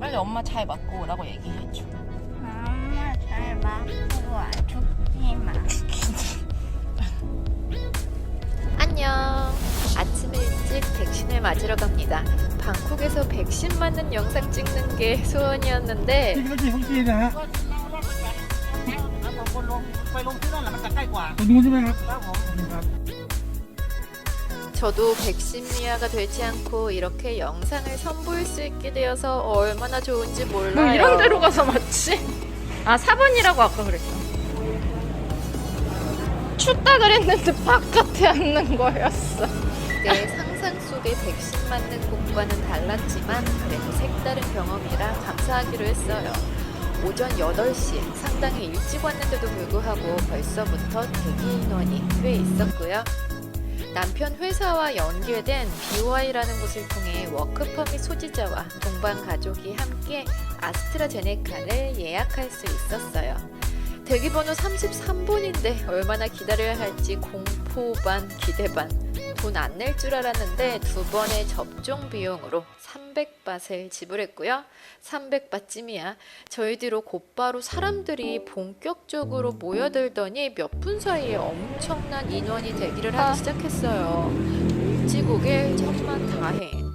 빨리 엄마 잘 맞고 오라고 얘기해줘. 엄마 잘 맞고 와 죽지 마. 안녕. 아침에 일찍 백신을 맞으러 갑니다. 방콕에서 백신 맞는 영상 찍는 게 소원이었는데 ที่กี่ของจีนนะฮะ ก็นั่งรถไปครับผมคนลงไปลงที่นั่นแหละมันจะใกล้กว่า ตรงนู้นใช่ไหมครับ ครับผม ครับ 저도 백신 미아가 되지 않고 이렇게 영상을 선보일 수 있게 되어서 얼마나 좋은지 몰라요. 뭐 이런 데로 가서 맞지? 아 4번이라고 아까 그랬어. 춥다 그랬는데 바깥에 앉는 거였어. 내 상상 속의 백신 맞는 곳과는 달랐지만 그래도 색다른 경험이라 감사하기로 했어요. 오전 8시 상당히 일찍 왔는데도 불구하고 벌써부터 대기 인원이 꽤 있었고요. 남편 회사와 연계된 BY라는 곳을 통해 워크퍼밋 소지자와 동반 가족이 함께 아스트라제네카를 예약할 수 있었어요. 대기번호 33번인데 얼마나 기다려야 할지 공포 반 기대 반. 돈 안 낼 줄 알았는데 두 번의 접종 비용으로 300바트를 지불했고요. 300바트쯤이야. 저희 뒤로 곧바로 사람들이 본격적으로 모여들더니 몇 분 사이에 엄청난 인원이 대기를 하기 시작했어요. 일찍 오길 천만 다행.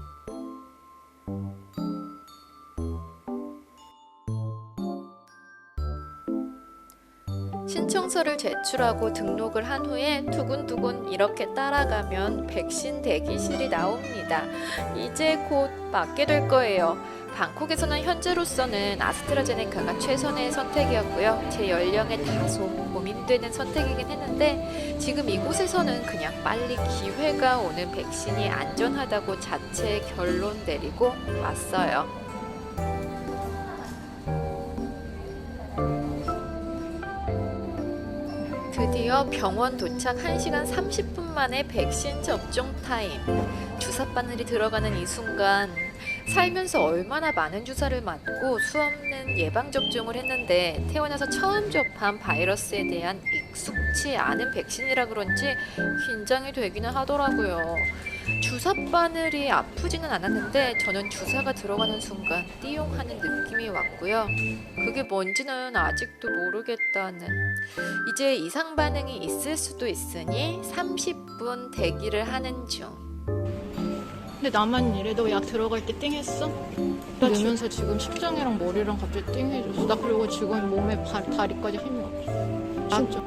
신청서를 제출하고 등록을 한 후에 두근두근 이렇게 따라가면 백신 대기실이 나옵니다. 이제 곧 맞게 될 거예요. 방콕에서는 현재로서는 아스트라제네카가 최선의 선택이었고요. 제 연령에 다소 고민되는 선택이긴 했는데 지금 이곳에서는 그냥 빨리 기회가 오는 백신이 안전하다고 자체 결론 내리고 왔어요. 드디어 병원 도착 1시간 30분 만에 백신 접종 타임. 주사 바늘이 들어가는 이 순간 살면서 얼마나 많은 주사를 맞고 수없는 예방 접종을 했는데 태어나서 처음 접한 바이러스에 대한 익숙치 않은 백신이라 그런지 긴장이 되기는 하더라고요. 주사 바늘이 아프지는 않았는데 저는 주사가 들어가는 순간 띠용하는 느낌이 왔고요. 그게 뭔지는 아직도 모르겠다는 이제 이상 반응이 있을 수도 있으니 30분 대기를 하는 중. 근데 나만 이래 너 약 들어갈 때 띵했어? 나 누면서 지금 심장이랑 머리랑 갑자기 띵해졌어. 나 그리고 지금 몸에 발, 다리까지 힘이 없어. 진짜.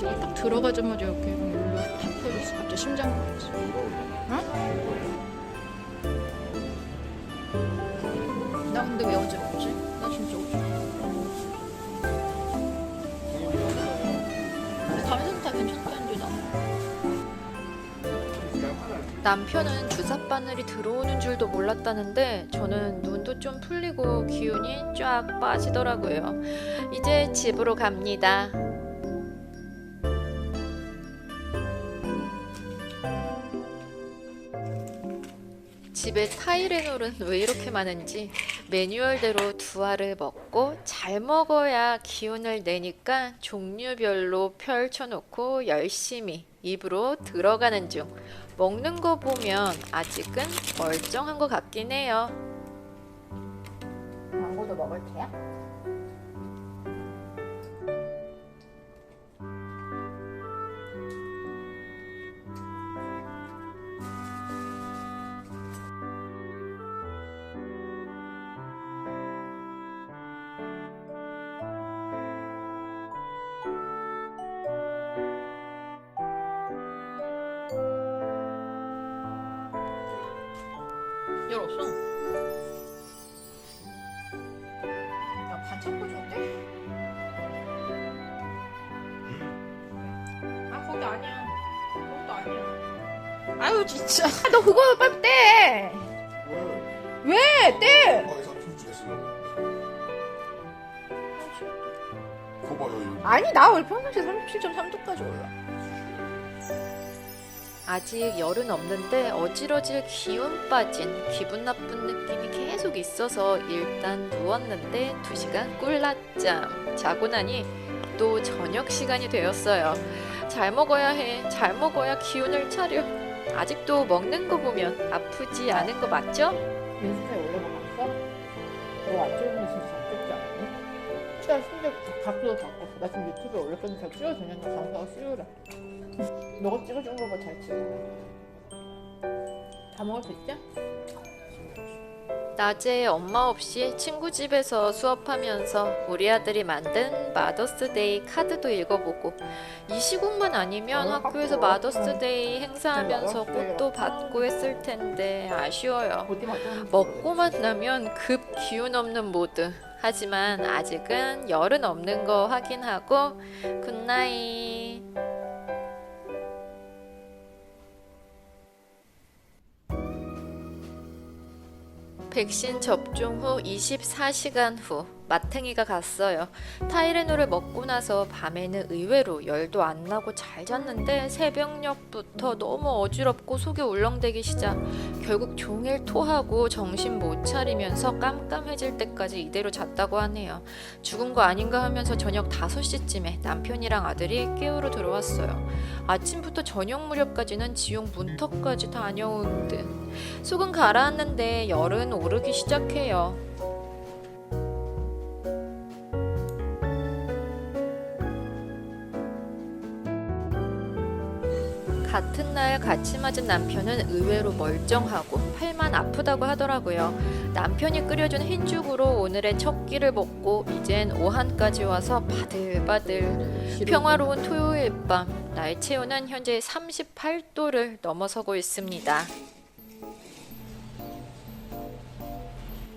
내가 딱 들어가자마자 이렇게 일로 탁 펴졌어. 갑자기 심장이 나왔어. 응? 나 근데 왜 어지 남편은 주사 바늘이 들어오는 줄도 몰랐다는데 저는 눈도 좀 풀리고 기운이 쫙 빠지더라고요. 이제 집으로 갑니다. 집에 타이레놀은 왜 이렇게 많은지 매뉴얼대로 두 알을 먹고 잘 먹어야 기운을 내니까 종류별로 펼쳐놓고 열심히 입으로 들어가는 중. 먹는 거 보면 아직은 멀쩡한 것 같긴 해요. 망고도 먹을 테야? 열었어. 야 반창고 좋대? 아 거기 아니야. 거기도 아니야. 아유 진짜. 아, 너 그거 빨리 떼. 왜 떼? 거기서 춤추겠어요. 거봐요 여기. 아니 나 원래 평상시에 37.3도까지 올라. 아직 열은 없는데 어지러질 기운 빠진 기분 나쁜 느낌이 계속 있어서 일단 누웠는데 2시간 꿀낮잠 자고 나니 또 저녁 시간이 되었어요. 잘 먹어야 해. 잘 먹어야 기운을 차려. 아직도 먹는 거 보면 아프지 않은 거 맞죠? 연습해 올려먹었어? 너안 찍으면 진짜 잘 찍지 않니? 치아 심지어 각도도 바꿨어. 나 지금 유튜브에 올릴 건데 잘 찍어도 되냐고 감사가 씌우래. 너가 찍어준 거봐 잘 찍어. 다 먹을 수 있지? 낮에 엄마 없이 친구 집에서 수업하면서 우리 아들이 만든 마더스데이 카드도 읽어보고 이 시국만 아니면 어, 학교에서 학교. 마더스데이 행사하면서 마더스데이가 꽃도 받고 했을 텐데 아쉬워요. 어디 맞아? 먹고 만 나면 급 기운 없는 모드. 하지만 아직은 열은 없는 거 확인하고 굿나잇. 백신 접종 후 24시간 후 마탱이가 갔어요. 타이레놀을 먹고 나서 밤에는 의외로 열도 안 나고 잘 잤는데 새벽녘부터 너무 어지럽고 속이 울렁대기 시작. 결국 종일 토하고 정신 못 차리면서 깜깜해질 때까지 이대로 잤다고 하네요. 죽은 거 아닌가 하면서 저녁 5시쯤에 남편이랑 아들이 깨우러 들어왔어요. 아침부터 저녁 무렵까지는 지용 문턱까지 다녀온 듯. 속은 가라앉는데 열은 오르기 시작해요. 같은 날 같이 맞은 남편은 의외로 멀쩡하고 팔만 아프다고 하더라고요. 남편이 끓여준 흰죽으로 오늘의 첫 끼를 먹고 이젠 오한까지 와서 바들바들 평화로운 토요일 밤 나의 체온은 현재 38도를 넘어서고 있습니다.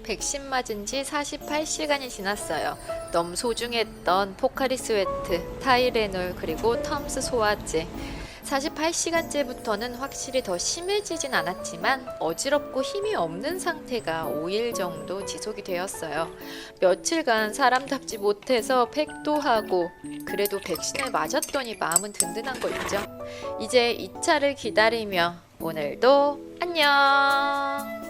백신 맞은 지 48시간이 지났어요. 너무 소중했던 포카리 스웨트, 타이레놀 그리고 텀스 소화제. 48시간째부터는 확실히 더 심해지진 않았지만 어지럽고 힘이 없는 상태가 5일 정도 지속이 되었어요. 며칠간 사람답지 못해서 팩도 하고 그래도 백신을 맞았더니 마음은 든든한 거 있죠. 이제 2차를 기다리며 오늘도 안녕!